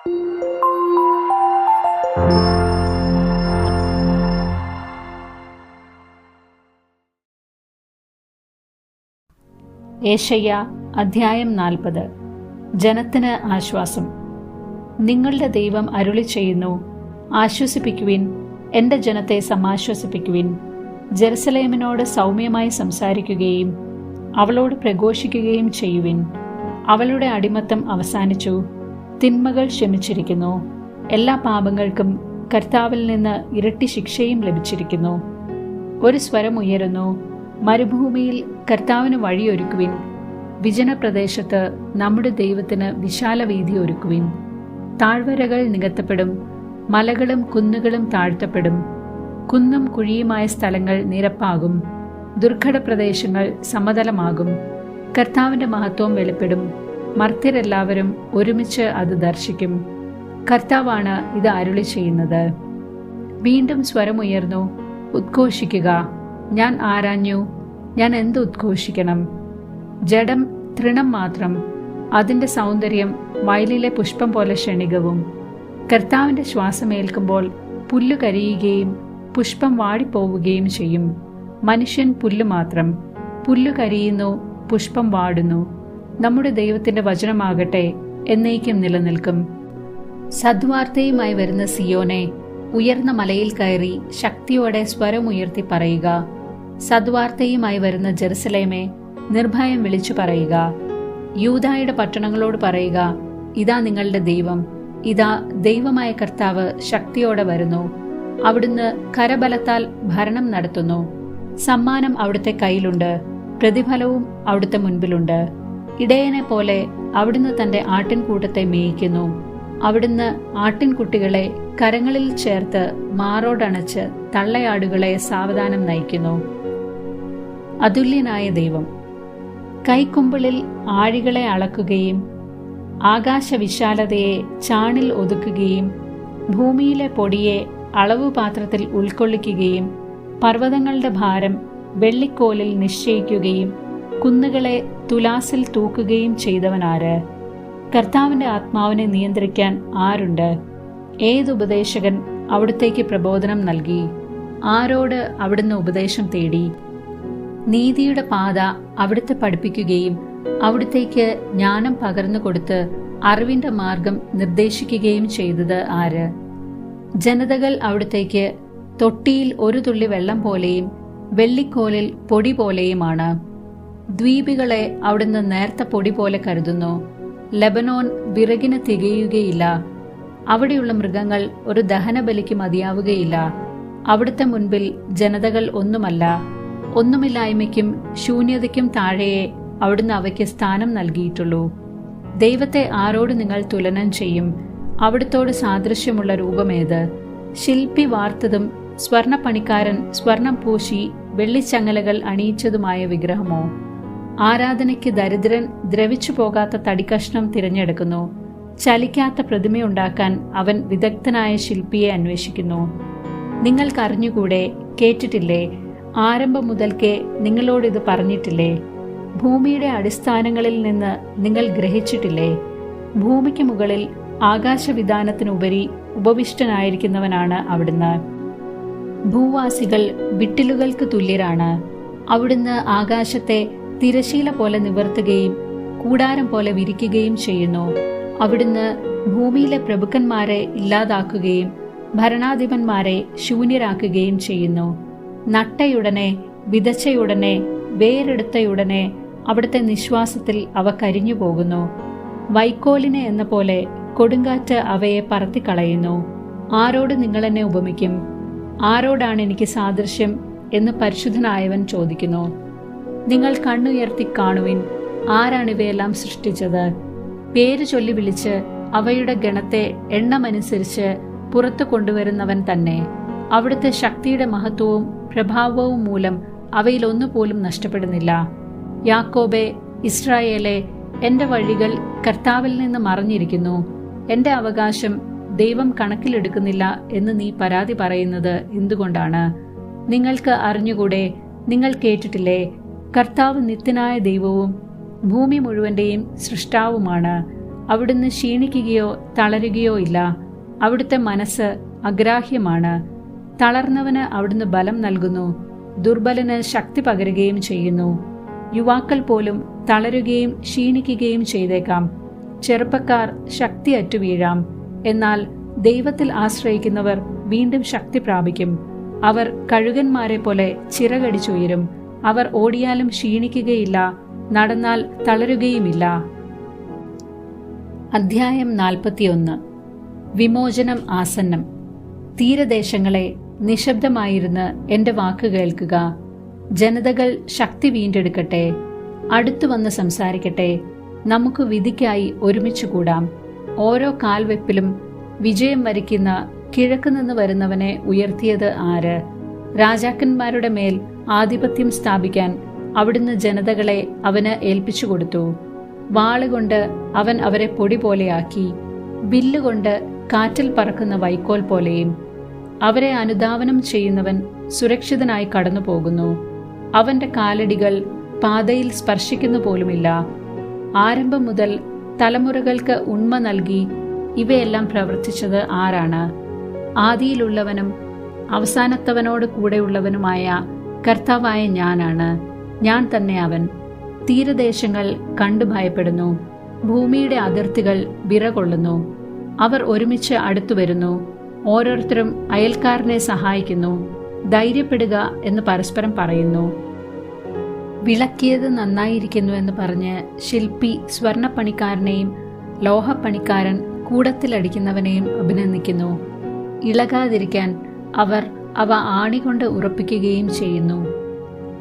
ഏഷയ്യ അധ്യായം നാൽപ്പത്. ജനത്തിന് ആശ്വാസം. നിങ്ങളുടെ ദൈവം അരുളി ചെയ്യുന്നു ആശ്വസിപ്പിക്കുവിൻ എന്റെ ജനത്തെ സമാശ്വസിപ്പിക്കുവിൻ. ജെറുസലേമിനോട് സൗമ്യമായി സംസാരിക്കുകയും അവളോട് പ്രഘോഷിക്കുകയും ചെയ്യുവിൻ. അവളുടെ അടിമത്തം അവസാനിച്ചു. തിന്മകൾ ക്ഷമിച്ചിരിക്കുന്നു. എല്ലാ പാപങ്ങൾക്കും കർത്താവിൽ നിന്ന് ഇരട്ടി ശിക്ഷയും ലഭിച്ചിരിക്കുന്നു. ഒരു സ്വരം ഉയരുന്നു. മരുഭൂമിയിൽ കർത്താവിന് വഴിയൊരുക്കുവിൻ. വിജനപ്രദേശത്ത് നമ്മുടെ ദൈവത്തിന് വിശാല വീതി ഒരുക്കുവിൻ. താഴ്വരകൾ നികത്തപ്പെടും. മലകളും കുന്നുകളും താഴ്ത്തപ്പെടും. കുന്നും കുഴിയുമായ സ്ഥലങ്ങൾ നിരപ്പാകും. ദുർഘട പ്രദേശങ്ങൾ സമതലമാകും. കർത്താവിന്റെ മഹത്വം വെളിപ്പെടും. മർത്യരെല്ലാവരും ഒരുമിച്ച് അത് ദർശിക്കും. കർത്താവാണ് ഇത് അരുളി ചെയ്യുന്നത്. വീണ്ടും സ്വരമുയർന്നു ഉദ്ഘോഷിക്കുക. ഞാൻ ആരാഞ്ഞു? ഞാൻ എന്ത് ഉദ്ഘോഷിക്കണം? ജഡം തൃണം മാത്രം. അതിന്റെ സൗന്ദര്യം വയലിലെ പുഷ്പം പോലെ ക്ഷണികവും. കർത്താവിന്റെ ശ്വാസമേൽക്കുമ്പോൾ പുല്ലു കരിയുകയും പുഷ്പം വാടിപ്പോവുകയും ചെയ്യും. മനുഷ്യൻ പുല്ല് മാത്രം. പുല്ലു കരിയുന്നു പുഷ്പം വാടുന്നു. നമ്മുടെ ദൈവത്തിന്റെ വചനമാകട്ടെ എന്നേക്കും നിലനിൽക്കും. സദ്വാർത്തയുമായി വരുന്ന സിയോനെ ഉയർന്ന മലയിൽ കയറി ശക്തിയോടെ സ്വരമുയർത്തി പറയുക. സദ്വാർത്തയുമായി വരുന്ന ജെറുസലേമെ നിർഭയം വിളിച്ചു പറയുക. യൂതായുടെ പട്ടണങ്ങളോട് പറയുക ഇതാ നിങ്ങളുടെ ദൈവം. ഇതാ ദൈവമായ കർത്താവ് ശക്തിയോടെ വരുന്നു. അവിടുന്ന് കരബലത്താൽ ഭരണം നടത്തുന്നു. സമ്മാനം അവിടുത്തെ കയ്യിലുണ്ട്. പ്രതിഫലവും അവിടുത്തെ മുൻപിലുണ്ട്. ഇടയനെ പോലെ അവിടുന്ന് തന്റെ ആട്ടിൻകൂട്ടത്തെ മേയിക്കുന്നു. അവിടുന്ന് ആട്ടിൻകുട്ടികളെ കരങ്ങളിൽ ചേർത്ത് മാറോടണച്ച് തള്ളയാടുകളെ സാവധാനം നയിക്കുന്നു. അതുല്യനായ ദൈവം കൈക്കുമ്പിളിൽ ആഴികളെ അളക്കുകയും ആകാശവിശാലതയെ ചാണിൽ ഒതുക്കുകയും ഭൂമിയിലെ പൊടിയെ അളവുപാത്രത്തിൽ ഉൾക്കൊള്ളിക്കുകയും പർവതങ്ങളുടെ ഭാരം വെള്ളിക്കോലിൽ നിശ്ചയിക്കുകയും കുന്നുകളെ തുലാസിൽ തൂക്കുകയും ചെയ്തവനാര്? കർത്താവിന്റെ ആത്മാവിനെ നിയന്ത്രിക്കാൻ ആരുണ്ട്? ഏതുപദേശകൻ അവിടുത്തേക്ക് പ്രബോധനം നൽകി? ആരോട് അവിടുന്ന് ഉപദേശം തേടി? നീതിയുടെ പാത അവിടുത്തെ പഠിപ്പിക്കുകയും അവിടുത്തേക്ക് ജ്ഞാനം പകർന്നു കൊടുത്ത് അറിവിന്റെ മാർഗം നിർദ്ദേശിക്കുകയും ചെയ്തത് ആര്? ജനതകൾ അവിടുത്തേക്ക് തൊട്ടിയിൽ ഒരു തുള്ളി വെള്ളം പോലെയും വെള്ളിക്കോലിൽ പൊടി പോലെയുമാണ്. ദ്വീപികളെ അവിടുന്ന് നേർത്ത പൊടി പോലെ കരുതുന്നു. ലബനോൻ വിറകിന് തികയുകയില്ല. അവിടെയുള്ള മൃഗങ്ങൾ ഒരു ദഹനബലിക്ക് മതിയാവുകയില്ല. അവിടുത്തെ മുൻപിൽ ജനതകൾ ഒന്നുമല്ല. ഒന്നുമില്ലായ്മയ്ക്കും ശൂന്യതയ്ക്കും താഴെയെ അവിടുന്ന് അവയ്ക്ക് സ്ഥാനം നൽകിയിട്ടുള്ളൂ. ദൈവത്തെ ആരോട് നിങ്ങൾ തുലനം ചെയ്യും? അവിടുത്തോട് സാദൃശ്യമുള്ള രൂപമേത്? ശില്പി വാർത്തതും സ്വർണപ്പണിക്കാരൻ സ്വർണം പൂശി വെള്ളിച്ചങ്ങലകൾ അണിയിച്ചതുമായ വിഗ്രഹമോ? ആരാധനയ്ക്ക് ദരിദ്രൻ ദ്രവിച്ചു പോകാത്ത തടിക്കഷ്ണം തിരഞ്ഞെടുക്കുന്നു. ചലിക്കാത്ത പ്രതിമയുണ്ടാക്കാൻ അവൻ വിദഗ്ധനായ ശില്പിയെ അന്വേഷിക്കുന്നു. നിങ്ങൾക്കറിഞ്ഞുകൂടെ കേട്ടിട്ടില്ലേ? ആരംഭം മുതൽക്കേ നിങ്ങളോടിത് പറഞ്ഞിട്ടില്ലേ? ഭൂമിയുടെ അടിസ്ഥാനങ്ങളിൽ നിന്ന് നിങ്ങൾ ഗ്രഹിച്ചിട്ടില്ലേ? ഭൂമിക്ക് മുകളിൽ ആകാശവിധാനത്തിനുപരി ഉപവിഷ്ടനായിരിക്കുന്നവനാണ് അവിടുന്ന്. ഭൂവാസികൾ വിട്ടിലുകൾക്ക് തുല്യരാണ്. അവിടുന്ന് ആകാശത്തെ തിരശീല പോലെ നിവർത്തുകയും കൂടാരം പോലെ വിരിക്കുകയും ചെയ്യുന്നു. അവിടുന്ന് ഭൂമിയിലെ പ്രഭുക്കന്മാരെ ഇല്ലാതാക്കുകയും ഭരണാധിപന്മാരെ ശൂന്യരാക്കുകയും ചെയ്യുന്നു. നട്ടയുടനെ വിതച്ചയുടനെ വേരെടുത്തയുടനെ അവിടുത്തെ നിശ്വാസത്തിൽ അവ കരിഞ്ഞു പോകുന്നു വൈക്കോലിനെ എന്ന പോലെ കൊടുങ്കാറ്റ് അവയെ പറത്തിക്കളയുന്നു. ആരോട് നിങ്ങൾ എന്നെ ഉപമിക്കും? ആരോടാണ് എനിക്ക് സാദൃശ്യം എന്ന് പരിശുദ്ധനായവൻ ചോദിക്കുന്നു. നിങ്ങൾ കണ്ണുയർത്തി കാണുവിൻ. ആരാണിവയെല്ലാം സൃഷ്ടിച്ചത്? പേര് ചൊല്ലി വിളിച്ച് അവയുടെ ഗണത്തെ എണ്ണമനുസരിച്ച് പുറത്തു കൊണ്ടുവരുന്നവൻ തന്നെ. അവിടുത്തെ ശക്തിയുടെ മഹത്വവും പ്രഭാവവും മൂലം അവയിലൊന്നുപോലും നഷ്ടപ്പെടുന്നില്ല. യാക്കോബെ ഇസ്രായേലെ എന്റെ വഴികൾ കർത്താവിൽ നിന്ന് മറഞ്ഞിരിക്കുന്നു. എന്റെ അവകാശം ദൈവം കണക്കിലെടുക്കുന്നില്ല എന്ന് നീ പരാതി പറയുന്നത് എന്തുകൊണ്ടാണ്? നിങ്ങൾക്ക് അറിഞ്ഞുകൂടെ? നിങ്ങൾ കേട്ടിട്ടില്ലേ? കർത്താവ് നിത്യനായ ദൈവവും ഭൂമി മുഴുവന്റെയും സൃഷ്ടാവുമാണ്. അവിടുന്ന് ക്ഷീണിക്കുകയോ തളരുകയോ ഇല്ല. അവിടുത്തെ മനസ്സ് അഗ്രാഹ്യമാണ്. തളർന്നവന് അവിടുന്ന് ബലം നൽകുന്നു. ദുർബലന് ശക്തി പകരുകയും ചെയ്യുന്നു. യുവാക്കൾ പോലും തളരുകയും ക്ഷീണിക്കുകയും ചെയ്തേക്കാം. ചെറുപ്പക്കാർ ശക്തി അറ്റുവീഴാം എന്നാൽ ദൈവത്തിൽ ആശ്രയിക്കുന്നവർ വീണ്ടും ശക്തി പ്രാപിക്കും. അവർ കഴുകന്മാരെ പോലെ ചിറകടിച്ചുയരും. അവർ ഓടിയാലും ക്ഷീണിക്കുകയില്ല നടന്നാൽ തളരുകയുമില്ല. അധ്യായം നാൽപ്പത്തിയൊന്ന്. വിമോചനം ആസന്നം. തീരദേശങ്ങളെ നിശബ്ദമായിരുന്ന് എന്റെ വാക്ക് കേൾക്കുക. ജനതകൾ ശക്തി വീണ്ടെടുക്കട്ടെ. അടുത്തു വന്ന് സംസാരിക്കട്ടെ. നമുക്ക് വിധിക്കായി ഒരുമിച്ച് കൂടാം. ഓരോ കാൽവെപ്പിലും വിജയം വരിക്കുന്ന കിഴക്കുനിന്ന് വരുന്നവനെ ഉയർത്തിയത് ആര്? രാജാക്കന്മാരുടെ മേൽ ആധിപത്യം സ്ഥാപിക്കാൻ അവിടുന്ന് ജനതകളെ അവന് ഏൽപ്പിച്ചു കൊടുത്തു. വാളുകൊണ്ട് അവൻ അവരെ പൊടി പോലെയാക്കി ബില്ലുകൊണ്ട് കാറ്റിൽ പറക്കുന്ന വൈക്കോൽ പോലെയും. അവരെ അനുധാവനം ചെയ്യുന്നവൻ സുരക്ഷിതനായി കടന്നു പോകുന്നു അവന്റെ കാലടികൾ പാതയിൽ സ്പർശിക്കുന്നു പോലുമില്ല. ആരംഭം മുതൽ തലമുറകൾക്ക് ഉണ്മ നൽകി ഇവയെല്ലാം പ്രവർത്തിച്ചത് ആരാണ്? ആദിയിലുള്ളവനും അവസാനത്തവനോട് കൂടെയുള്ളവനുമായ കർത്താവായ ഞാനാണ്. ഞാൻ തന്നെ അവൻ. തീരദേശങ്ങൾ കണ്ടു ഭയപ്പെടുന്നു. ഭൂമിയുടെ അതിർത്തികൾ വിറകൊള്ളുന്നു. അവർ ഒരുമിച്ച് അടുത്തു വരുന്നു. ഓരോരുത്തരും അയൽക്കാരനെ സഹായിക്കുന്നു. ധൈര്യപ്പെടുക എന്ന് പരസ്പരം പറയുന്നു. വിളക്കിയത് നന്നായിരിക്കുന്നു എന്ന് പറഞ്ഞ് ശില്പി സ്വർണപ്പണിക്കാരനെയും ലോഹപ്പണിക്കാരൻ കൂടത്തിലടിക്കുന്നവനെയും അഭിനന്ദിക്കുന്നു. ഇളകാതിരിക്കാൻ അവർ അവ ആണികൊണ്ട് ഉറപ്പിക്കുകയും ചെയ്യുന്നു.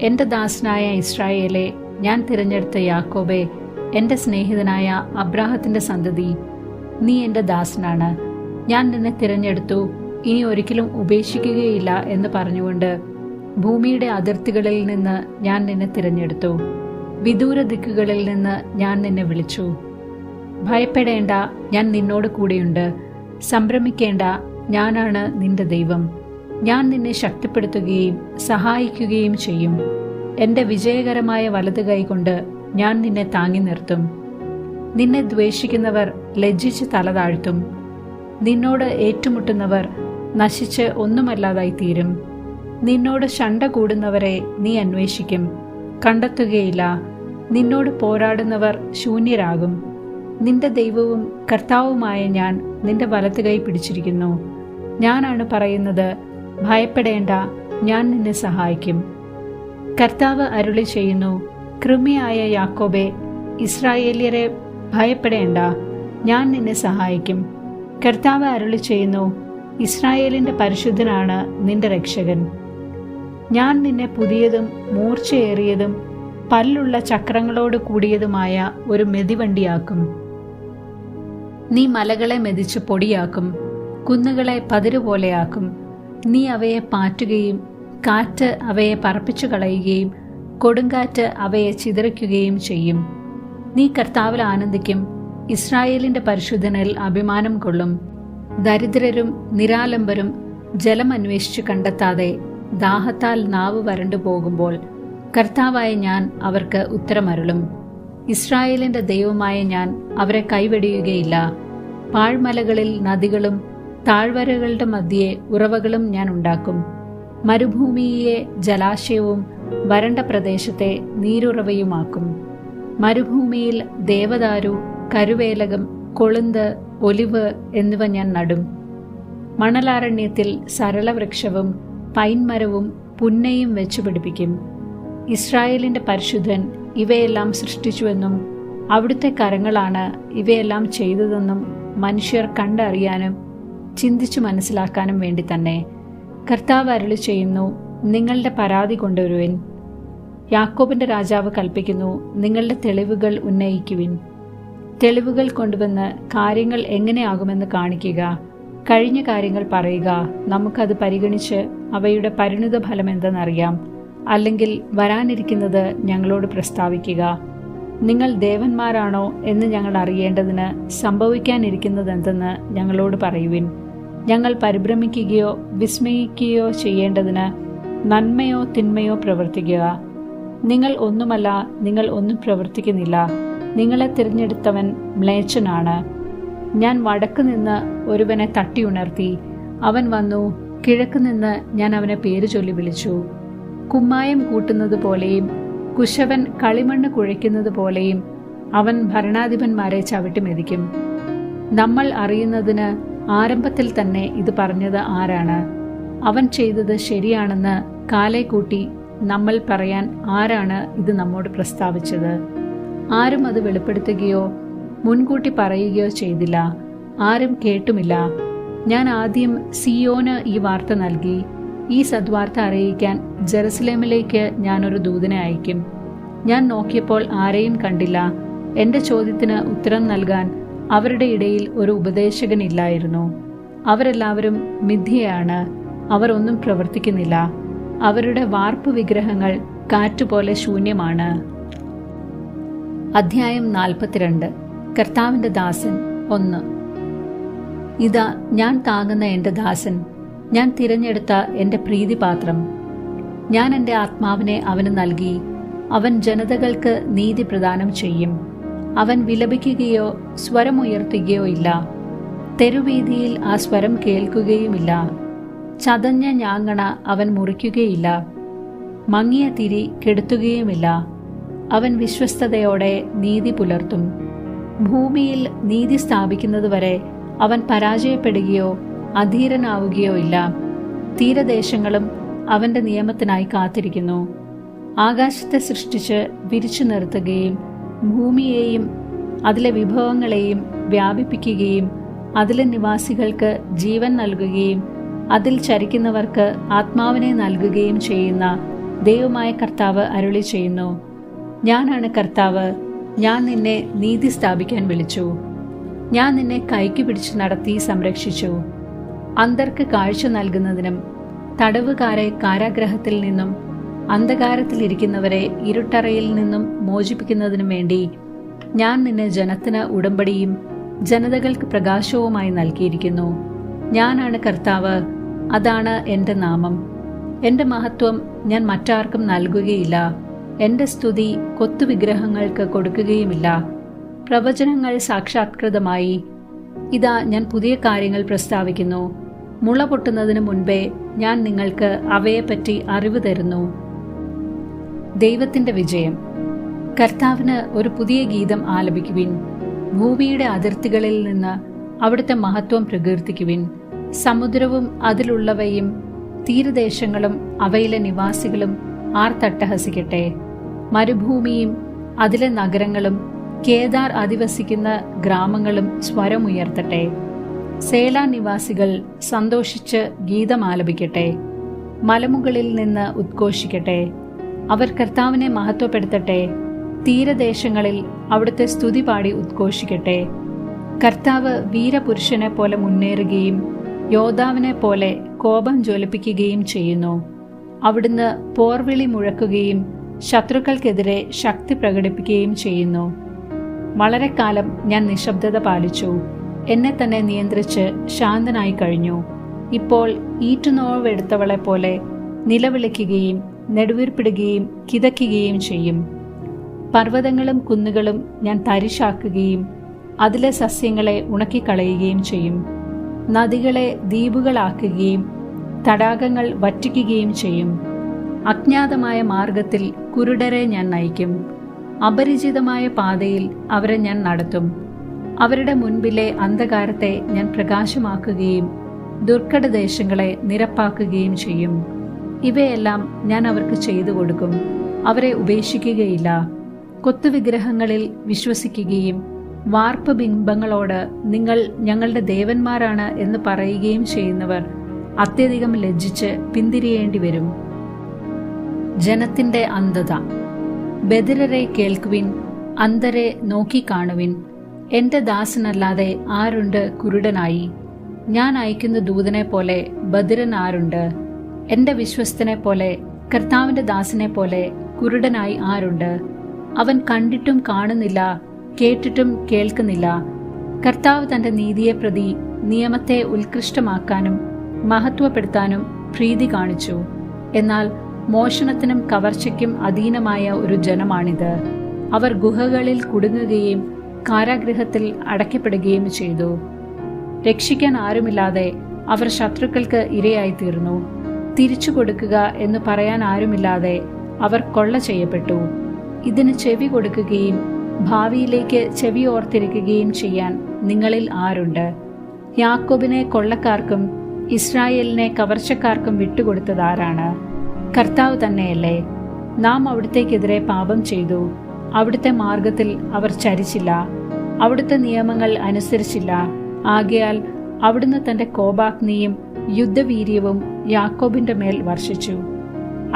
എന്റെ ദാസനായ ഇസ്രായേലെ ഞാൻ തിരഞ്ഞെടുത്ത യാക്കോബെ എന്റെ സ്നേഹിതനായ അബ്രാഹത്തിന്റെ സന്തതി നീ എന്റെ ദാസനാണ്. ഞാൻ നിന്നെ തിരഞ്ഞെടുത്തു ഇനി ഒരിക്കലും ഉപേക്ഷിക്കുകയില്ല എന്ന് പറഞ്ഞുകൊണ്ട് ഭൂമിയുടെ അതിർത്തികളിൽ നിന്ന് ഞാൻ നിന്നെ തിരഞ്ഞെടുത്തു. വിദൂര ദിക്കുകളിൽ നിന്ന് ഞാൻ നിന്നെ വിളിച്ചു. ഭയപ്പെടേണ്ട ഞാൻ നിന്നോട് കൂടെയുണ്ട്. സംഭ്രമിക്കേണ്ട ഞാനാണ് നിന്റെ ദൈവം. ഞാൻ നിന്നെ ശക്തിപ്പെടുത്തുകയും സഹായിക്കുകയും ചെയ്യും. എന്റെ വിജയകരമായ വലത് കൈകൊണ്ട് ഞാൻ നിന്നെ താങ്ങി നിർത്തും. നിന്നെ ദ്വേഷിക്കുന്നവർ ലജ്ജിച്ച് തല താഴ്ത്തും. നിന്നോട് ഏറ്റുമുട്ടുന്നവർ നശിച്ച് ഒന്നുമല്ലാതായി തീരും. നിന്നോട് ശണ്ട കൂടുന്നവരെ നീ അന്വേഷിക്കും. കണ്ടെത്തുകയില്ല. നിന്നോട് പോരാടുന്നവർ ശൂന്യരാകും. നിന്റെ ദൈവവും കർത്താവുമായ ഞാൻ നിന്റെ വലത്ത് കൈ പിടിച്ചിരിക്കുന്നു. ഞാനാണ് പറയുന്നത് ഭയപ്പെടേണ്ട ഞാൻ നിന്നെ സഹായിക്കും. കർത്താവ് അരുളി ചെയ്യുന്നു കൃമിയായ യാക്കോബെ ഇസ്രായേലിയരെ ഭയപ്പെടേണ്ട ഞാൻ നിന്നെ സഹായിക്കും. കർത്താവ് അരുളി ചെയ്യുന്നു ഇസ്രായേലിന്റെ പരിശുദ്ധനാണ് നിന്റെ രക്ഷകൻ. ഞാൻ നിന്നെ പുതിയതും മൂർച്ചയേറിയതും പല്ലുള്ള ചക്രങ്ങളോട് കൂടിയതുമായ ഒരു മെതിവണ്ടിയാക്കും. നീ മലകളെ മെതിച്ച് പൊടിയാക്കും കുന്നുകളെ പതിരുപോലെയാക്കും നീ അവയെ പാറ്റുകയും കാറ്റ് അവയെ പറപ്പിച്ചു കളയുകയും കൊടുങ്കാറ്റ് അവയെ ചിതറിക്കുകയും ചെയ്യും. നീ കർത്താവിൽ ആനന്ദിക്കും ഇസ്രായേലിന്റെ പരിശുദ്ധനിൽ അഭിമാനം കൊള്ളും. ദരിദ്രരും നിരാലംബരും ജലം അന്വേഷിച്ചു കണ്ടെത്താതെ ദാഹത്താൽ നാവ് വരണ്ടു പോകുമ്പോൾ കർത്താവായ ഞാൻ അവർക്ക് ഉത്തരമരുളും. ഇസ്രായേലിന്റെ ദൈവമായ ഞാൻ അവരെ കൈവെടിയുകയില്ല. പാഴ്മലകളിൽ നദികളും താഴ്വരകളുടെ മധ്യേ ഉറവകളും ഞാൻ ഉണ്ടാക്കും. മരുഭൂമിയെ ജലാശയവും വരണ്ട പ്രദേശത്തെ നീരുറവയുമാക്കും. മരുഭൂമിയിൽ ദേവദാരു കരുവേലകം കൊളുന്ത് ഒലിവ് എന്നിവ ഞാൻ നടും. മണലാരണ്യത്തിൽ സരളവൃക്ഷവും പൈൻമരവും പുന്നയും വെച്ചു പിടിപ്പിക്കും. ഇസ്രായേലിന്റെ പരിശുദ്ധൻ ഇവയെല്ലാം സൃഷ്ടിച്ചുവെന്നും അവിടുത്തെ കരങ്ങളാണ് ഇവയെല്ലാം ചെയ്തതെന്നും മനുഷ്യർ കണ്ടറിയാനും ചിന്തിച്ചു മനസ്സിലാക്കാനും വേണ്ടി തന്നെ കർത്താവ് അരുളി ചെയ്യുന്നു നിങ്ങളുടെ പരാതി കൊണ്ടുവരുവിൻ. യാക്കോബിന്റെ രാജാവ് കൽപ്പിക്കുന്നു നിങ്ങളുടെ തെളിവുകൾ ഉന്നയിക്കുവിൻ. തെളിവുകൾ കൊണ്ടുവന്ന് കാര്യങ്ങൾ എങ്ങനെയാകുമെന്ന് കാണിക്കുക കഴിഞ്ഞ കാര്യങ്ങൾ പറയുക നമുക്കത് പരിഗണിച്ച് അവയുടെ പരിണിത ഫലം എന്തെന്നറിയാം അല്ലെങ്കിൽ വരാനിരിക്കുന്നത് ഞങ്ങളോട് പ്രസ്താവിക്കുക. നിങ്ങൾ ദേവന്മാരാണോ എന്ന് ഞങ്ങൾ അറിയേണ്ടതിന് സംഭവിക്കാനിരിക്കുന്നത് എന്തെന്ന് ഞങ്ങളോട് പറയുവിൻ. ഞങ്ങൾ പരിഭ്രമിക്കുകയോ വിസ്മയിക്കുകയോ ചെയ്യേണ്ടതിന് നന്മയോ തിന്മയോ പ്രവർത്തിക്കുക. നിങ്ങൾ ഒന്നുമല്ല നിങ്ങൾ ഒന്നും പ്രവർത്തിക്കുന്നില്ല. നിങ്ങളെ തിരഞ്ഞെടുത്തവൻ മ്ലേച്ഛനാണ്. ഞാൻ വടക്ക് നിന്ന് ഒരുവനെ തട്ടി ഉണർത്തി അവൻ വന്നു കിഴക്ക് നിന്ന് ഞാൻ അവനെ പേര് ചൊല്ലി വിളിച്ചു. കുമ്മായം കൂട്ടുന്നത് പോലെയും കുശവൻ കളിമണ്ണ് കുഴയ്ക്കുന്നത് പോലെയും അവൻ ഭരണാധിപന്മാരെ ചവിട്ടി മെതിക്കും. നമ്മൾ അറിയുന്നതിന് ആരംഭത്തിൽ തന്നെ ഇത് പറഞ്ഞത് ആരാണ്? അവൻ ചെയ്തത് ശരിയാണെന്ന് കാലെ കൂട്ടി നമ്മൾ പറയാൻ ആരാണ് ഇത് നമ്മോട് പ്രസ്താവിച്ചത്? ആരും അത് വെളിപ്പെടുത്തുകയോ മുൻകൂട്ടി പറയുകയോ ചെയ്തില്ല. ആരും കേട്ടുമില്ല. ഞാൻ ആദ്യം സിയോന് ഈ വാർത്ത നൽകി. ഈ സദ്വാർത്ത അറിയിക്കാൻ ജെറുസലേമിലേക്ക് ഞാനൊരു ദൂതനെ അയക്കും. ഞാൻ നോക്കിയപ്പോൾ ആരെയും കണ്ടില്ല. എന്റെ ചോദ്യത്തിന് ഉത്തരം നൽകാൻ അവരുടെ ഇടയിൽ ഒരു ഉപദേശകനില്ലായിരുന്നു. അവരെല്ലാവരും മിഥ്യയാണ്. അവർ ഒന്നും പ്രവർത്തിക്കുന്നില്ല. അവരുടെ വാർപ്പ് വിഗ്രഹങ്ങൾ കാറ്റുപോലെ ശൂന്യമാണ്. അധ്യായം നാൽപ്പത്തിരണ്ട്. കർത്താവിന്റെ ദാസൻ ഒന്ന്. ഇതാ ഞാൻ താങ്ങുന്ന എന്റെ ദാസൻ. ഞാൻ തിരഞ്ഞെടുത്ത എന്റെ പ്രീതിപാത്രം. ഞാൻ എന്റെ ആത്മാവിനെ അവന് നൽകി അവൻ ജനതകൾക്ക് നീതി പ്രദാനം ചെയ്യും. അവൻ വിലപിക്കുകയോ സ്വരമുയർത്തുകയോ ഇല്ല. തെരുവീതിയിൽ ആ സ്വരം കേൾക്കുകയുമില്ല. ചതഞ്ഞ ഞാങ്ങണ അവൻ മുറിക്കുകയില്ല. മങ്ങിയ തിരി കെടുത്തുകയുമില്ല. അവൻ വിശ്വസ്തയോടെ നീതി പുലർത്തും. ഭൂമിയിൽ നീതി സ്ഥാപിക്കുന്നതുവരെ അവൻ പരാജയപ്പെടുകയോ അധീരനാവുകയോ ഇല്ല. തീരദേശങ്ങളും അവന്റെ നിയമത്തിനായി കാത്തിരിക്കുന്നു. ആകാശത്തെ സൃഷ്ടിച്ച് വിരിച്ചു നിർത്തുകയും ഭൂമിയെയും അതിലെ വിഭവങ്ങളെയും വ്യാപിപ്പിക്കുകയും അതിലെ നിവാസികൾക്ക് ജീവൻ നൽകുകയും അതിൽ ചരിക്കുന്നവർക്ക് ആത്മാവിനെ നൽകുകയും ചെയ്യുന്ന ദൈവമായ കർത്താവ് അരുളി ചെയ്യുന്നു. ഞാനാണ് കർത്താവ്. ഞാൻ നിന്നെ നീതി സ്ഥാപിക്കാൻ വിളിച്ചു. ഞാൻ നിന്നെ കൈക്ക് പിടിച്ചു നടത്തി സംരക്ഷിച്ചു. അന്തർക്ക് കാഴ്ച നൽകുന്നതിനും തടവുകാരെ കാരാഗ്രഹത്തിൽ നിന്നും അന്ധകാരത്തിലിരിക്കുന്നവരെ ഇരുട്ടറയിൽ നിന്നും മോചിപ്പിക്കുന്നതിനും വേണ്ടി ഞാൻ നിന്നെ ജനത്തിന് ഉടമ്പടിയും ജനതകൾക്ക് പ്രകാശവുമായി നൽകിയിരിക്കുന്നു. ഞാനാണ് കർത്താവ്. അതാണ് എന്റെ നാമം. എന്റെ മഹത്വം ഞാൻ മറ്റാർക്കും നൽകുകയില്ല. എന്റെ സ്തുതി കൊത്തുവിഗ്രഹങ്ങൾക്ക് കൊടുക്കുകയുമില്ല. പ്രവചനങ്ങൾ സാക്ഷാത്കൃതമായി. ഇതാ ഞാൻ പുതിയ കാര്യങ്ങൾ പ്രസ്താവിക്കുന്നു. മുള പൊട്ടുന്നതിന് മുൻപേ ഞാൻ നിങ്ങൾക്ക് അവയെപ്പറ്റി അറിവ് തരുന്നു. ദൈവത്തിന്റെ വിജയം. കർത്താവിന് ഒരു പുതിയ ഗീതം ആലപിക്കുവിൻ. ഭൂമിയുടെ അതിർത്തികളിൽ നിന്ന് അവിടുത്തെ മഹത്വം പ്രകീർത്തിക്കുവിൻ. സമുദ്രവും അതിലുള്ളവയും തീരദേശങ്ങളും അവയിലെ നിവാസികളും ആർത്തട്ടഹസിക്കട്ടെ. മരുഭൂമിയും അതിലെ നഗരങ്ങളും കേദാർ അധിവസിക്കുന്ന ഗ്രാമങ്ങളും സ്വരമുയർത്തട്ടെ. സേല നിവാസികൾ സന്തോഷിച്ച് ഗീതമാലപിക്കട്ടെ മലമുകളിൽ നിന്ന് ഉദ്ഘോഷിക്കട്ടെ. അവർ കർത്താവിനെ മഹത്വപ്പെടുത്തട്ടെ. തീരദേശങ്ങളിൽ അവിടുത്തെ സ്തുതി പാടി ഉദ്ഘോഷിക്കട്ടെ. കർത്താവ് വീരപുരുഷനെ പോലെ മുന്നേറുകയും യോദ്ധാവിനെ പോലെ കോപം ജ്വലിപ്പിക്കുകയും ചെയ്യുന്നു. അവിടുന്ന് പോർവിളി മുഴക്കുകയും ശത്രുക്കൾക്കെതിരെ ശക്തി പ്രകടിപ്പിക്കുകയും ചെയ്യുന്നു. വളരെ കാലം ഞാൻ നിശബ്ദത പാലിച്ചു. എന്നെ തന്നെ നിയന്ത്രിച്ച് ശാന്തനായി കഴിഞ്ഞു. ഇപ്പോൾ ഈറ്റുനോവെടുത്തവളെ പോലെ നിലവിളിക്കുകയും നെടുവീർപ്പിടുകയും കിതയ്ക്കുകയും ചെയ്യും. പർവതങ്ങളും കുന്നുകളും ഞാൻ തരിശാക്കുകയും അതിലെ സസ്യങ്ങളെ ഉണക്കിക്കളയുകയും ചെയ്യും. നദികളെ ദ്വീപുകളാക്കുകയും തടാകങ്ങൾ വറ്റിക്കുകയും ചെയ്യും. അജ്ഞാതമായ മാർഗത്തിൽ കുരുടരെ ഞാൻ നയിക്കും. അപരിചിതമായ പാതയിൽ അവരെ ഞാൻ നടത്തും. അവരുടെ മുൻപിലെ അന്ധകാരത്തെ ഞാൻ പ്രകാശമാക്കുകയും ദുർഘട ദേശങ്ങളെ നിരപ്പാക്കുകയും ചെയ്യും. ഇവയെല്ലാം ഞാൻ അവർക്ക് ചെയ്തു കൊടുക്കും. അവരെ ഉപേക്ഷിക്കുകയില്ല. കൊത്തുവിഗ്രഹങ്ങളിൽ വിശ്വസിക്കുകയും വാർപ്പ് ബിംബങ്ങളോട് നിങ്ങൾ ഞങ്ങളുടെ ദേവന്മാരാണ് എന്ന് പറയുകയും ചെയ്യുന്നവർ അത്യധികം ലജ്ജിച്ച് പിന്തിരിയേണ്ടി വരും. ജനത്തിന്റെ അന്ധത. ബദിരരെ കേൾക്കുവിൻ അന്ധരെ നോക്കിക്കാണുവിൻ എന്റെ ദാസനല്ലാതെ ആരുണ്ട് കുരുടനായി? ഞാൻ അയക്കുന്ന ദൂതനെ പോലെ ബദിരൻ ആരുണ്ട്? എന്റെ വിശ്വസ്തനെ പോലെ കർത്താവിന്റെ ദാസനെ പോലെ കുരുടനായി ആരുണ്ട്? അവൻ കണ്ടിട്ടും കാണുന്നില്ല കേട്ടിട്ടും കേൾക്കുന്നില്ല. കർത്താവ് തന്റെ നീതിയെ പ്രതി നിയമത്തെ ഉത്കൃഷ്ടമാക്കാനും മഹത്വപ്പെടുത്താനും പ്രീതി കാണിച്ചു. എന്നാൽ മോഷണത്തിനും കവർച്ചയ്ക്കും അധീനമായ ഒരു ജനമാണിത്. അവർ ഗുഹകളിൽ കുടുങ്ങുകയും കാരാഗൃഹത്തിൽ അടയ്ക്കപ്പെടുകയും ചെയ്തു. രക്ഷിക്കാൻ ആരുമില്ലാതെ അവർ ശത്രുക്കൾക്ക് ഇരയായി തീർന്നു തിരിച്ചു കൊടുക്കുക എന്ന് പറയാൻ ആരുമില്ലാതെ അവർ കൊള്ള ചെയ്യപ്പെട്ടു. ഇതിന് ചെവി കൊടുക്കുകയും ഭാവിയിലേക്ക് ചെവി ഓർത്തിരിക്കുകയും ചെയ്യാൻ നിങ്ങളിൽ ആരുണ്ട്? യാക്കോബിനെ കൊള്ളക്കാർക്കും ഇസ്രായേലിനെ കവർച്ചക്കാർക്കും വിട്ടുകൊടുത്തതാരാണ് കർത്താവ് തന്നെയല്ലേ. നാം അവിടത്തേക്കെതിരെ പാപം ചെയ്തു. അവിടുത്തെ മാർഗത്തിൽ അവർ ചരിച്ചില്ല. അവിടുത്തെ നിയമങ്ങൾ അനുസരിച്ചില്ല. ആകയാൽ അവിടുന്ന് തന്റെ കോപാഗ്നിയും യുദ്ധവീര്യവും യാക്കോബിന്റെ മേൽ വർഷിച്ചു.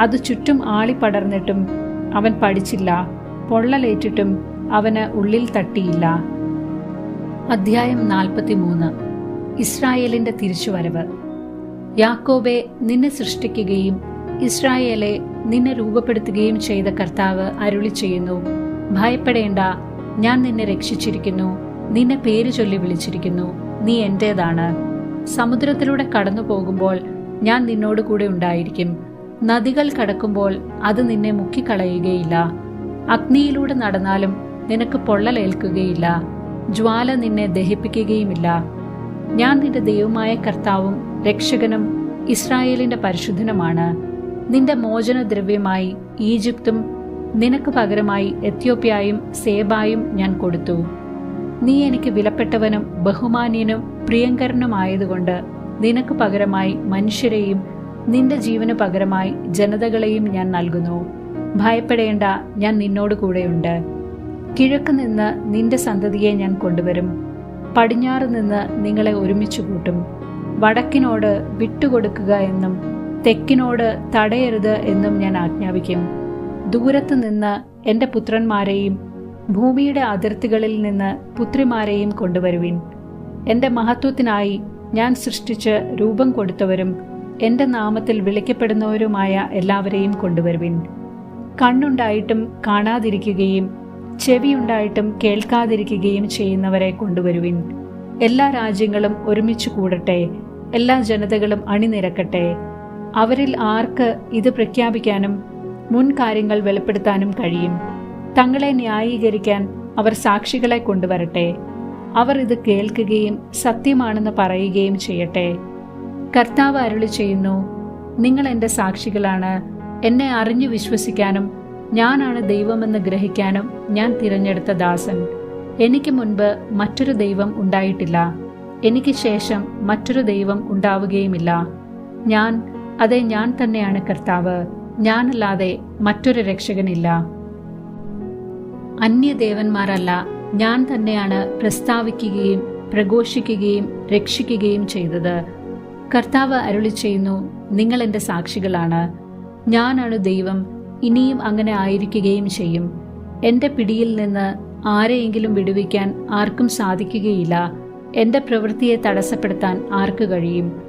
അത് ചുറ്റും ആളിപ്പടർന്നിട്ടും അവൻ പഠിച്ചില്ല. പൊള്ളലേറ്റിട്ടും അവന് ഉള്ളിൽ തട്ടിയില്ല. അധ്യായം നാൽപ്പത്തിമൂന്ന്. ഇസ്രായേലിന്റെ തിരിച്ചുവരവ്. യാക്കോബെ നിന്നെ സൃഷ്ടിക്കുകയും ഇസ്രായേലെ നിന്നെ രൂപപ്പെടുത്തുകയും ചെയ്ത കർത്താവ് അരുളി ചെയ്യുന്നു ഭയപ്പെടേണ്ട. ഞാൻ നിന്നെ രക്ഷിച്ചിരിക്കുന്നു. നിന്നെ പേര് ചൊല്ലി വിളിച്ചിരിക്കുന്നു. നീ എന്റേതാണ്. സമുദ്രത്തിലൂടെ കടന്നു പോകുമ്പോൾ ഞാൻ നിന്നോട് കൂടെ ഉണ്ടായിരിക്കും. നദികൾ കടക്കുമ്പോൾ അത് നിന്നെ മുക്കിക്കളയുകയില്ല. അഗ്നിയിലൂടെ നടന്നാലും നിനക്ക് പൊള്ളലേൽക്കുകയില്ല. ജ്വാല നിന്നെ ദഹിപ്പിക്കുകയുമില്ല. ഞാൻ നിന്റെ ദൈവമായ കർത്താവും രക്ഷകനും ഇസ്രായേലിന്റെ പരിശുദ്ധനുമാണ്. നിന്റെ മോചനദ്രവ്യമായി ഈജിപ്തും നിനക്ക് പകരമായി എത്യോപ്യായും സേബായും ഞാൻ കൊടുത്തു. നീ എനിക്ക് വിലപ്പെട്ടവനും ബഹുമാന്യനും പ്രിയങ്കരനുമായതുകൊണ്ട് നിനക്ക് പകരമായി മനുഷ്യരെയും നിന്റെ ജീവന് പകരമായി ജനതകളെയും ഞാൻ നൽകുന്നു. ഭയപ്പെടേണ്ട ഞാൻ നിന്നോട് കൂടെയുണ്ട്. കിഴക്ക് നിന്ന് നിന്റെ സന്തതിയെ ഞാൻ കൊണ്ടുവരും. പടിഞ്ഞാറ് നിന്ന് നിങ്ങളെ ഒരുമിച്ച് കൂട്ടും. വടക്കിനോട് വിട്ടുകൊടുക്കുക എന്നും തെക്കിനോട് തടയരുത് എന്നും ഞാൻ ആജ്ഞാപിക്കും. ദൂരത്ത് നിന്ന് എന്റെ പുത്രന്മാരെയും ഭൂമിയുടെ അതിർത്തികളിൽ നിന്ന് പുത്രിമാരെയും കൊണ്ടുവരുവിൻ. എന്റെ മഹത്വത്തിനായി ഞാൻ സൃഷ്ടിച്ച് രൂപം കൊടുത്തവരും എന്റെ നാമത്തിൽ വിളിക്കപ്പെടുന്നവരുമായ എല്ലാവരെയും കൊണ്ടുവരുവിൻ. കണ്ണുണ്ടായിട്ടും കാണാതിരിക്കുകയും ചെവിയുണ്ടായിട്ടും കേൾക്കാതിരിക്കുകയും ചെയ്യുന്നവരെ കൊണ്ടുവരുവിൻ. എല്ലാ രാജ്യങ്ങളും ഒരുമിച്ച് കൂടട്ടെ എല്ലാ ജനതകളും അണിനിരക്കട്ടെ. അവരിൽ ആർക്ക് ഇത് പ്രഖ്യാപിക്കാനും മുൻ കാര്യങ്ങൾ വെളിപ്പെടുത്താനും കഴിയും. തങ്ങളെ ന്യായീകരിക്കാൻ അവർ സാക്ഷികളെ കൊണ്ടുവരട്ടെ. അവർ ഇത് കേൾക്കുകയും സത്യമാണെന്ന് പറയുകയും ചെയ്യട്ടെ. കർത്താവ് അരുളി ചെയ്യുന്നു നിങ്ങൾ എന്റെ സാക്ഷികളാണ്. എന്നെ അറിഞ്ഞു വിശ്വസിക്കാനും ഞാനാണ് ദൈവമെന്ന് ഗ്രഹിക്കാനും ഞാൻ തിരഞ്ഞെടുത്ത ദാസൻ. എനിക്ക് മുൻപ് മറ്റൊരു ദൈവം ഉണ്ടായിട്ടില്ല. എനിക്ക് ശേഷം മറ്റൊരു ദൈവം ഉണ്ടാവുകയുമില്ല. ഞാൻ അതെ ഞാൻ തന്നെയാണ് കർത്താവ്. ഞാനല്ലാതെ മറ്റൊരു രക്ഷകനില്ല. അന്യദേവന്മാരല്ല ഞാൻ തന്നെയാണ് പ്രസ്താവിക്കുകയും പ്രഘോഷിക്കുകയും രക്ഷിക്കുകയും ചെയ്തത്. കർത്താവ് അരുളി ചെയ്യുന്നു നിങ്ങൾ എന്റെ സാക്ഷികളാണ്. ഞാനാണ് ദൈവം ഇനിയും അങ്ങനെ ആയിരിക്കുകയും ചെയ്യും. എന്റെ പിടിയിൽ നിന്ന് ആരെയെങ്കിലും വിടുവിക്കാൻ ആർക്കും സാധിക്കുകയില്ല. എന്റെ പ്രവൃത്തിയെ തടസ്സപ്പെടുത്താൻ ആർക്ക് കഴിയും?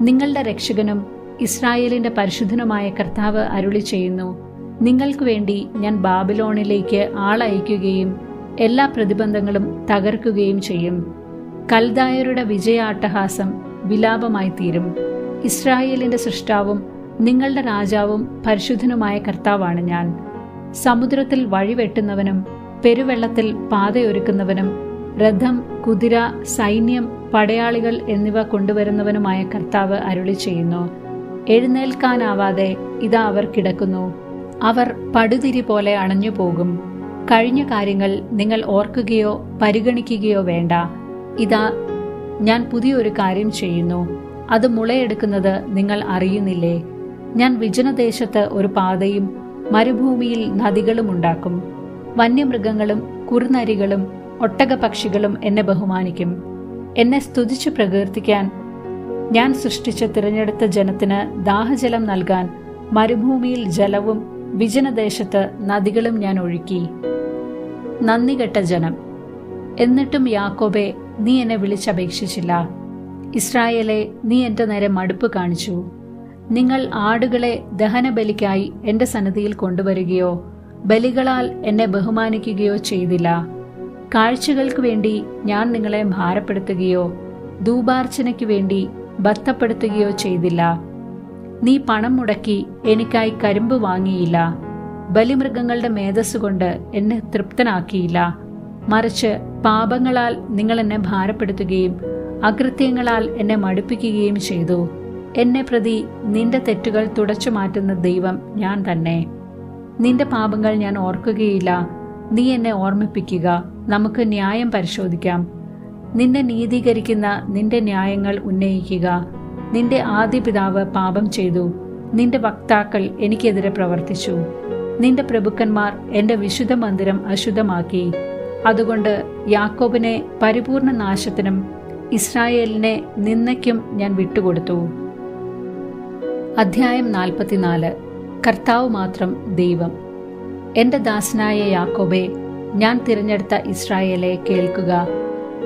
നിങ്ങളുടെ രക്ഷകനും ഇസ്രായേലിന്റെ പരിശുദ്ധനുമായ കർത്താവ് അരുളി ചെയ്യുന്നു നിങ്ങൾക്ക് വേണ്ടി ഞാൻ ബാബിലോണിലേക്ക് ആളയക്കുകയും എല്ലാ പ്രതിബന്ധങ്ങളും തകർക്കുകയും ചെയ്യും. കൽദായരുടെ വിജയാട്ടഹാസം വിലാപമായി തീരും. ഇസ്രായേലിന്റെ സൃഷ്ടാവും നിങ്ങളുടെ രാജാവും പരിശുദ്ധനുമായ കർത്താവാണ് ഞാൻ. സമുദ്രത്തിൽ വഴിവെട്ടുന്നവനും പെരുവെള്ളത്തിൽ പാതയൊരുക്കുന്നവനും രഥം കുതിര സൈന്യം പടയാളികൾ എന്നിവ കൊണ്ടുവരുന്നവനുമായ കർത്താവ് അരുളി ചെയ്യുന്നു. എഴുന്നേൽക്കാനാവാതെ ഇതാ അവർ കിടക്കുന്നു. അവർ പടുതിരി പോലെ അണഞ്ഞു പോകും. കഴിഞ്ഞ കാര്യങ്ങൾ നിങ്ങൾ ഓർക്കുകയോ പരിഗണിക്കുകയോ വേണ്ട. ഇതാ ഞാൻ പുതിയൊരു കാര്യം ചെയ്യുന്നു. അത് മുളയെടുക്കുന്നത് നിങ്ങൾ അറിയുന്നില്ലേ? ഞാൻ വിജനദേശത്ത് ഒരു പാതയും മരുഭൂമിയിൽ നദികളും ഉണ്ടാക്കും. വന്യമൃഗങ്ങളും കുറുനരികളും ഒട്ടകപക്ഷികളും എന്നെ ബഹുമാനിക്കും. എന്നെ സ്തുതിച്ചു പ്രകീർത്തിക്കാൻ ഞാൻ സൃഷ്ടിച്ച തിരഞ്ഞെടുത്ത ജനത്തിന് ദാഹജലം നൽകാൻ മരുഭൂമിയിൽ ജലവും വിജനദേശത്ത് നദികളും ഞാൻ ഒഴുക്കി. നന്ദികെട്ട ജനം എന്നിട്ടും യാക്കോബെ നീ എന്നെ വിളിച്ചപേക്ഷിച്ചില്ല. ഇസ്രായേലെ നീ എന്റെ നേരെ മടുപ്പ് കാണിച്ചു. നിങ്ങൾ ആടുകളെ ദഹനബലിക്കായി എന്റെ സന്നിധിയിൽ കൊണ്ടുവരികയോ ബലികളാൽ എന്നെ ബഹുമാനിക്കുകയോ ചെയ്തില്ല. കാഴ്ചകൾക്ക് വേണ്ടി ഞാൻ നിങ്ങളെ ഭാരപ്പെടുത്തുകയോ ദൂപാർച്ചനയ്ക്ക് വേണ്ടി ബദ്ധപ്പെടുത്തുകയോ ചെയ്തില്ല. നീ പണം മുടക്കി എനിക്കായി കരിമ്പ് വാങ്ങിയില്ല. ബലിമൃഗങ്ങളുടെ മേധസ്സുകൊണ്ട് എന്നെ തൃപ്തനാക്കിയില്ല. മറിച്ച് പാപങ്ങളാൽ നിങ്ങൾ എന്നെ ഭാരപ്പെടുത്തുകയും അകൃത്യങ്ങളാൽ എന്നെ മടുപ്പിക്കുകയും ചെയ്തു. എന്നെ പ്രതി നിന്റെ തെറ്റുകൾ തുടച്ചു മാറ്റുന്ന ദൈവം ഞാൻ തന്നെ. നിന്റെ പാപങ്ങൾ ഞാൻ ഓർക്കുകയില്ല. നീ എന്നെ ഓർമ്മിപ്പിക്കുക. നമുക്ക് ന്യായം പരിശോധിക്കാം. നിന്നെ നീതീകരിക്കുന്ന നിന്റെ ന്യായങ്ങൾ ഉന്നയിക്കുക. നിന്റെ ആദ്യ പിതാവ് പാപം ചെയ്തു. നിന്റെ വക്താക്കൾ എനിക്കെതിരെ പ്രവർത്തിച്ചു. നിന്റെ പ്രഭുക്കന്മാർ എന്റെ വിശുദ്ധ മന്ദിരം അശുദ്ധമാക്കി. അതുകൊണ്ട് യാക്കോബിനെ പരിപൂർണ നാശത്തിനും ഇസ്രായേലിനെ നിന്നയ്ക്കും ഞാൻ വിട്ടുകൊടുത്തു. അധ്യായം നാൽപ്പത്തിനാല്. കർത്താവ് മാത്രം ദൈവം. എന്റെ ദാസനായ യാക്കോബെ ഞാൻ തിരഞ്ഞെടുത്ത ഇസ്രായേലെ കേൾക്കുക.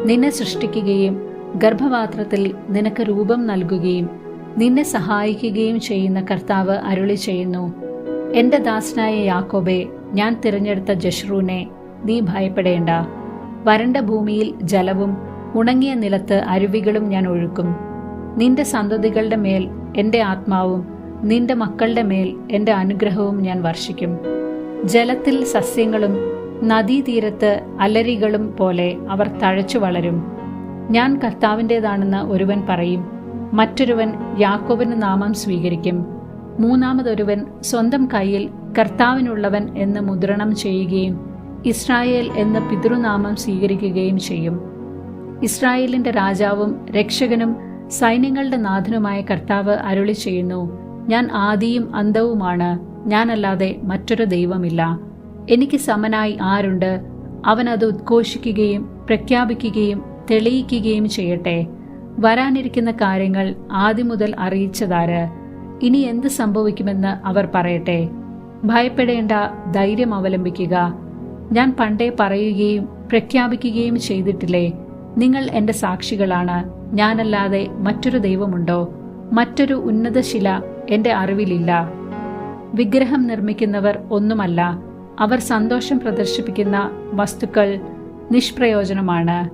നിന്നെ സൃഷ്ടിക്കുകയും ഗർഭപാത്രത്തിൽ നിനക്ക് രൂപം നൽകുകയും നിന്നെ സഹായിക്കുകയും ചെയ്യുന്ന കർത്താവ് അരുളി ചെയ്യുന്നു. എന്റെ ദാസനായ യാക്കോബെ ഞാൻ തിരഞ്ഞെടുത്ത ജഷ്റൂനെ നീ ഭയപ്പെടേണ്ട. വരണ്ട ഭൂമിയിൽ ജലവും ഉണങ്ങിയ നിലത്ത് അരുവികളും ഞാൻ ഒഴുക്കും. നിന്റെ സന്തതികളുടെ മേൽ എന്റെ ആത്മാവും നിന്റെ മക്കളുടെ മേൽ എന്റെ അനുഗ്രഹവും ഞാൻ വർഷിക്കും. ജലത്തിൽ സസ്യങ്ങളും നദീതീരത്ത് അലരികളും പോലെ അവർ തഴച്ചു വളരും. ഞാൻ കർത്താവിന്റെതാണെന്ന് ഒരുവൻ പറയും. മറ്റൊരുവൻ യാക്കോബിന് നാമം സ്വീകരിക്കും. മൂന്നാമതൊരുവൻ സ്വന്തം കയ്യിൽ കർത്താവിനുള്ളവൻ എന്ന് മുദ്രണം ചെയ്യുകയും ഇസ്രായേൽ എന്ന പിതൃനാമം സ്വീകരിക്കുകയും ചെയ്യും. ഇസ്രായേലിന്റെ രാജാവും രക്ഷകനും സൈന്യങ്ങളുടെ നാഥനുമായ കർത്താവ് അരുളി ചെയ്യുന്നു ഞാൻ ആദിയും അന്തവുമാണ് ഞാനല്ലാതെ മറ്റൊരു ദൈവമില്ല. എനിക്ക് സമനായി ആരുണ്ട്? അവൻ അത് ഉദ്ഘോഷിക്കുകയും പ്രഖ്യാപിക്കുകയും തെളിയിക്കുകയും ചെയ്യട്ടെ. വരാനിരിക്കുന്ന കാര്യങ്ങൾ ആദ്യം മുതൽ അറിയിച്ചതാര്? ഇനി എന്ത് സംഭവിക്കുമെന്ന് അവർ പറയട്ടെ. ഭയപ്പെടേണ്ട ധൈര്യം അവലംബിക്കുക. ഞാൻ പണ്ടേ പറയുകയും പ്രഖ്യാപിക്കുകയും ചെയ്തിട്ടില്ലേ? നിങ്ങൾ എന്റെ സാക്ഷികളാണ്. ഞാനല്ലാതെ മറ്റൊരു ദൈവമുണ്ടോ? മറ്റൊരു ഉന്നതശില എന്റെ അറിവിലില്ല. വിഗ്രഹം നിർമ്മിക്കുന്നവർ ഒന്നുമല്ല. അവർ സന്തോഷം പ്രദർശിപ്പിക്കുന്ന വസ്തുക്കൾ നിഷ്പ്രയോജനമാണ്.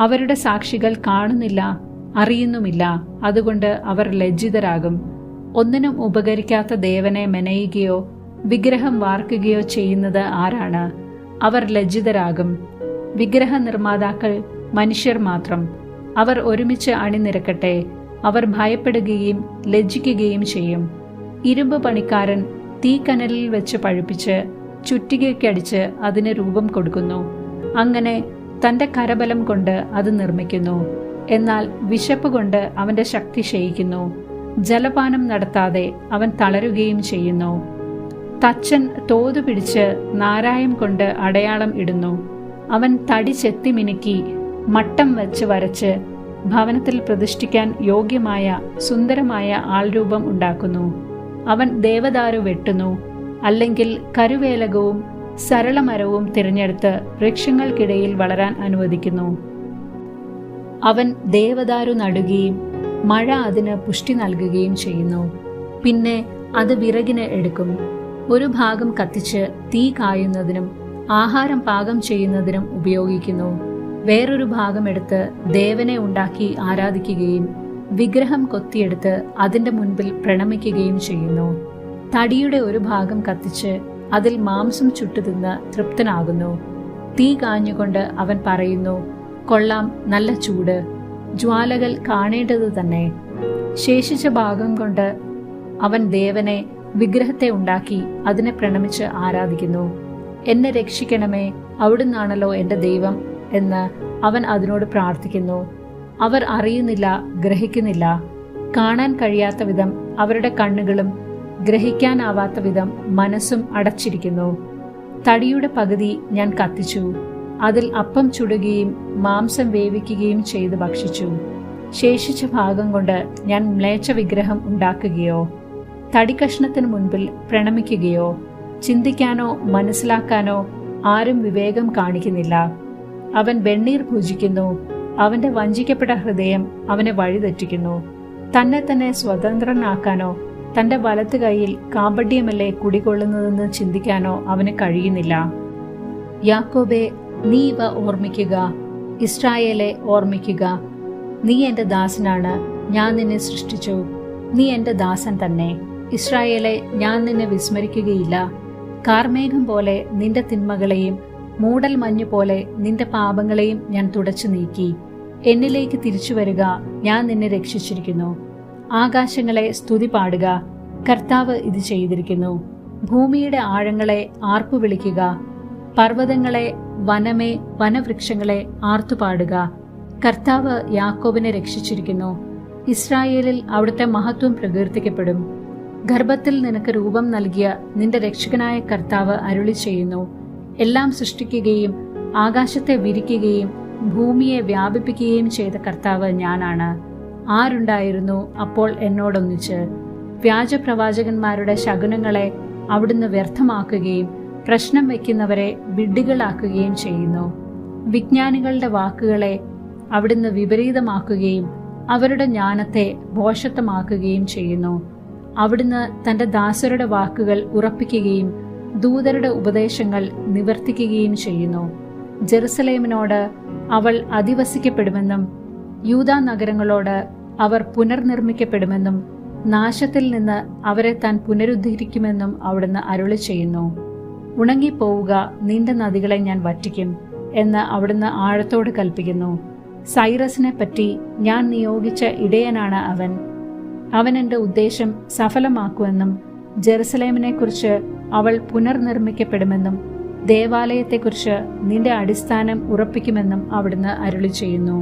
അവരുടെ സാക്ഷികൾ കാണുന്നില്ല അറിയുന്നുമില്ല. അതുകൊണ്ട് അവർ ലജ്ജിതരാകും. ഒന്നിനും ഉപകരിക്കാത്ത ദേവനെ മെനയുകയോ വിഗ്രഹം വാർക്കുകയോ ചെയ്യുന്നത് ആരാണ്? അവർ ലജ്ജിതരാകും. വിഗ്രഹ നിർമ്മാതാക്കൾ മനുഷ്യർ മാത്രം. അവർ ഒരുമിച്ച് അണിനിരക്കട്ടെ. അവർ ഭയപ്പെടുകയും ലജ്ജിക്കുകയും ചെയ്യും. ഇരുമ്പ് പണിക്കാരൻ തീക്കനലിൽ വെച്ച് പഴുപ്പിച്ച് ചുറ്റികയ്ക്കടിച്ച് അതിന് രൂപം കൊടുക്കുന്നു. അങ്ങനെ തന്റെ കരബലം കൊണ്ട് അത് നിർമ്മിക്കുന്നു. എന്നാൽ വിശപ്പ് കൊണ്ട് അവന്റെ ശക്തി ക്ഷയിക്കുന്നു. ജലപാനം നടത്താതെ അവൻ തളരുകയും ചെയ്യുന്നു. തച്ചൻ തോതു പിടിച്ച് നാരായം കൊണ്ട് അടയാളം ഇടുന്നു. അവൻ തടി ചെത്തി മിനുക്കി മട്ടം വെച്ച് വരച്ച് ഭവനത്തിൽ പ്രതിഷ്ഠിക്കാൻ യോഗ്യമായ സുന്ദരമായ ആൾരൂപം ഉണ്ടാക്കുന്നു. അവൻ ദേവദാരു വെട്ടുന്നു. അല്ലെങ്കിൽ കരുവേലകവും സരളമരവും തിരഞ്ഞെടുത്ത് വൃക്ഷങ്ങൾക്കിടയിൽ വളരാൻ അനുവദിക്കുന്നു. അവൻ ദേവദാരു നടുകയും മഴ അതിന് പുഷ്ടി നൽകുകയും ചെയ്യുന്നു. പിന്നെ അത് വിറകിന് എടുക്കും. ഒരു ഭാഗം കത്തിച്ച് തീ കായുന്നതിനും ആഹാരം പാകം ചെയ്യുന്നതിനും ഉപയോഗിക്കുന്നു. വേറൊരു ഭാഗം എടുത്ത് ദേവനെ ഉണ്ടാക്കി ആരാധിക്കുകയും വിഗ്രഹം കൊത്തിയെടുത്ത് അതിന്റെ മുൻപിൽ പ്രണമിക്കുകയും ചെയ്യുന്നു. തടിയുടെ ഒരു ഭാഗം കത്തിച്ച് അതിൽ മാംസം ചുട്ടുതിന്ന് തൃപ്തനാകുന്നു. തീ കാഞ്ഞുകൊണ്ട് അവൻ പറയുന്നു കൊള്ളാം നല്ല ചൂട്. ജ്വാലകൾ കാണേണ്ടത് തന്നെ. ശേഷിച്ച ഭാഗം കൊണ്ട് അവൻ ദേവനെ വിഗ്രഹത്തെ ഉണ്ടാക്കി അതിനെ പ്രണമിച്ച് ആരാധിക്കുന്നു. എന്നെ രക്ഷിക്കണമേ അവിടുന്നാണല്ലോ എന്റെ ദൈവം എന്ന് അവൻ അതിനോട് പ്രാർത്ഥിക്കുന്നു. അവർ അറിയുന്നില്ല ഗ്രഹിക്കുന്നില്ല. കാണാൻ കഴിയാത്ത വിധം അവരുടെ കണ്ണുകളും ഗ്രഹിക്കാനാവാത്ത വിധം മനസ്സും അടച്ചിരിക്കുന്നു. തടിയുടെ പകുതി ഞാൻ കത്തിച്ചു. അതിൽ അപ്പം ചുടുകയും മാംസം വേവിക്കുകയും ചെയ്ത് ഭക്ഷിച്ചു. ശേഷിച്ച ഭാഗം കൊണ്ട് ഞാൻ മ്ലേച്ഛ വിഗ്രഹം ഉണ്ടാക്കുകയോ തടിക്കഷ്ണത്തിന് മുൻപിൽ പ്രണമിക്കുകയോ ചിന്തിക്കാനോ മനസ്സിലാക്കാനോ ആരും വിവേകം കാണിക്കുന്നില്ല. അവൻ വെണ്ണീർ പൂജിക്കുന്നു അവന്റെ വഞ്ചിക്കപ്പെട്ട ഹൃദയം അവനെ വഴിതെറ്റിക്കുന്നു. തന്നെ തന്നെ സ്വതന്ത്രനാക്കാനോ തന്റെ വലത്ത് കൈയിൽ കാമ്പഡ്യമല്ലേ കുടികൊള്ളുന്നതെന്ന് ചിന്തിക്കാനോ അവന് കഴിയുന്നില്ല. യാക്കോബെ നീ ഇവ ഓർമ്മിക്കുക. ഇസ്രായേലെ ഓർമ്മിക്കുക. നീ എന്റെ ദാസനാണ്. ഞാൻ നിന്നെ സൃഷ്ടിച്ചു. നീ എന്റെ ദാസൻ തന്നെ. ഇസ്രായേലെ ഞാൻ നിന്നെ വിസ്മരിക്കുകയില്ല. കാർമേഘം പോലെ നിന്റെ തിന്മകളെയും മൂടൽ മഞ്ഞു പോലെ നിന്റെ പാപങ്ങളെയും ഞാൻ തുടച്ചു നീക്കി. എന്നിലേക്ക് തിരിച്ചു വരിക ഞാൻ നിന്നെ രക്ഷിച്ചിരിക്കുന്നു. ആകാശങ്ങളെ സ്തുതി പാടുക കർത്താവ് ഇത് ചെയ്തിരിക്കുന്നു. ഭൂമിയുടെ ആഴങ്ങളെ ആർപ്പു വിളിക്കുക പർവതങ്ങളെ വനമേ വനവൃക്ഷങ്ങളെ ആർത്തുപാടുക കർത്താവ് യാക്കോബിനെ രക്ഷിച്ചിരിക്കുന്നു. ഇസ്രായേലിൽ അവിടുത്തെ മഹത്വം പ്രകീർത്തിക്കപ്പെടും. ഗർഭത്തിൽ നിനക്ക് രൂപം നൽകിയ നിന്റെ രക്ഷകനായ കർത്താവ് അരുളി ചെയ്യുന്നു എല്ലാം സൃഷ്ടിക്കുകയും ആകാശത്തെ വിരിക്കുകയും ഭൂമിയെ വ്യാപിപ്പിക്കുകയും ചെയ്ത കർത്താവ് ഞാനാണ്. ആരുണ്ടായിരുന്നു അപ്പോൾ എന്നോടൊന്നിച്ച്? വ്യാജപ്രവാചകന്മാരുടെ ശകുനങ്ങളെ അവിടുന്ന് വ്യർത്ഥമാക്കുകയും പ്രശ്നം വയ്ക്കുന്നവരെ വിഡ്ഢികളാക്കുകയും ചെയ്യുന്നു. വിജ്ഞാനികളുടെ വാക്കുകളെ അവിടുന്ന് വിപരീതമാക്കുകയും അവരുടെ ജ്ഞാനത്തെ ഭോഷത്വമാക്കുകയും ചെയ്യുന്നു. അവിടുന്ന് തന്റെ ദാസരുടെ വാക്കുകൾ ഉറപ്പിക്കുകയും ദൂതരുടെ ഉപദേശങ്ങൾ നിവർത്തിക്കുകയും ചെയ്യുന്നു. ജെറുസലേമിനോട് അവൾ അധിവസിക്കപ്പെടുമെന്നും യൂതാ നഗരങ്ങളോട് അവർ പുനർനിർമ്മിക്കപ്പെടുമെന്നും നാശത്തിൽ നിന്ന് അവരെ താൻ പുനരുദ്ധരിക്കുമെന്നും അവിടുന്ന് അരുളി ചെയ്യുന്നു. ഉണങ്ങിപ്പോവുക നീണ്ട നദികളെ ഞാൻ വറ്റിക്കും എന്ന് അവിടുന്ന് ആഴത്തോട് കൽപ്പിക്കുന്നു. സൈറസിനെ പറ്റി ഞാൻ നിയോഗിച്ച ഇടയനാണ് അവൻ. അവൻ എന്റെ ഉദ്ദേശം സഫലമാക്കുമെന്നും ജെറുസലേമിനെക്കുറിച്ച് അവൾ പുനർനിർമ്മിക്കപ്പെടുമെന്നും ദേവാലയത്തെക്കുറിച്ച് നിന്റെ അടിസ്ഥാനം ഉറപ്പിക്കുമെന്നും അവിടുന്ന് അരുളി ചെയ്യുന്നു